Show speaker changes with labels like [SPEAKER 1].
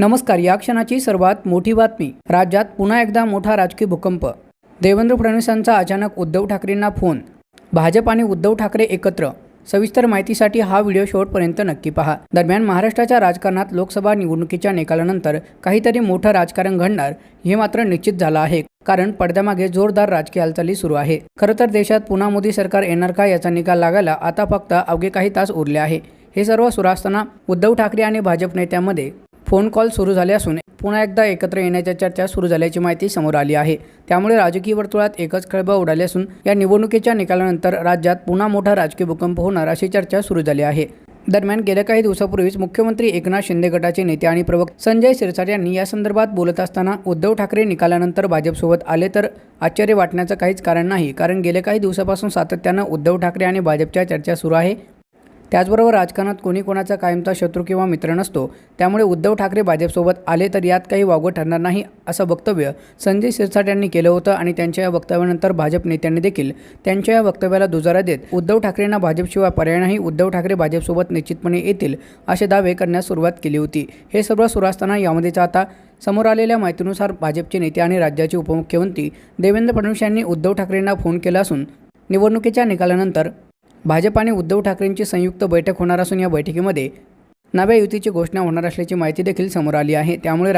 [SPEAKER 1] नमस्कार या क्षणाची सर्वात मोठी बातमी. राज्यात पुन्हा एकदा मोठा राजकीय भूकंप. देवेंद्र फडणवीसांचा अचानक उद्धव ठाकरेंना फोन. भाजप आणि उद्धव ठाकरे एकत्र. सविस्तर माहितीसाठी हा व्हिडिओ शेवटपर्यंत नक्की पहा. दरम्यान महाराष्ट्राच्या राजकारणात लोकसभा निवडणुकीच्या निकालानंतर काहीतरी मोठं राजकारण घडणार हे मात्र निश्चित झालं आहे. कारण पडद्यामागे जोरदार राजकीय हालचाली सुरू आहे. खरं तर देशात पुन्हा मोदी सरकार येणार का याचा निकाल लागायला आता फक्त अवघे काही तास उरले आहे. हे सर्व सुरू असताना उद्धव ठाकरे आणि भाजप नेत्यांमध्ये फोन कॉल सुरू झाले असून पुन्हा एकदा एकत्र येण्याच्या चर्चा सुरू झाल्याची माहिती समोर आली आहे. त्यामुळे राजकीय वर्तुळात एकच खळबळ उडाली असून या निवडणुकीच्या निकालानंतर राज्यात पुन्हा मोठा राजकीय भूकंप होणार अशी चर्चा सुरू झाली आहे. दरम्यान गेल्या काही दिवसापूर्वीच मुख्यमंत्री एकनाथ शिंदे गटाचे नेते आणि प्रवक्ते संजय शिरसाट यांनी या संदर्भात बोलत असताना उद्धव ठाकरे निकालानंतर भाजपसोबत आले तर आश्चर्य वाटण्याचं काहीच कारण नाही कारण गेल्या काही दिवसापासून सातत्यानं उद्धव ठाकरे आणि भाजपच्या चर्चा सुरू आहे. त्याचबरोबर राजकारणात कोणी कोणाचा कायमचा शत्रू किंवा मित्र नसतो त्यामुळे उद्धव ठाकरे भाजपसोबत आले तर यात काही वावगं ठरणार नाही असं वक्तव्य संजय शिरसाट यांनी केलं होतं आणि त्यांच्या या वक्तव्यानंतर भाजप नेत्यांनी देखील त्यांच्या या वक्तव्याला दुजारा देत उद्धव ठाकरेंना भाजपशिवाय पर्याय नाही उद्धव ठाकरे भाजपसोबत निश्चितपणे येतील असे दावे करण्यास सुरुवात केली होती. हे सर्व सुरू असताना यामध्येच आता समोर आलेल्या माहितीनुसार भाजपचे नेते आणि राज्याचे उपमुख्यमंत्री देवेंद्र फडणवीस यांनी उद्धव ठाकरेंना फोन केला असून निवडणुकीच्या निकालानंतर भाजप आणि उद्धव ठाकरेंची संयुक्त बैठक होणार असून या बैठकीमध्ये नव्या युतीची घोषणा होणार असल्याची माहिती देखील समोर आली आहे. त्यामुळे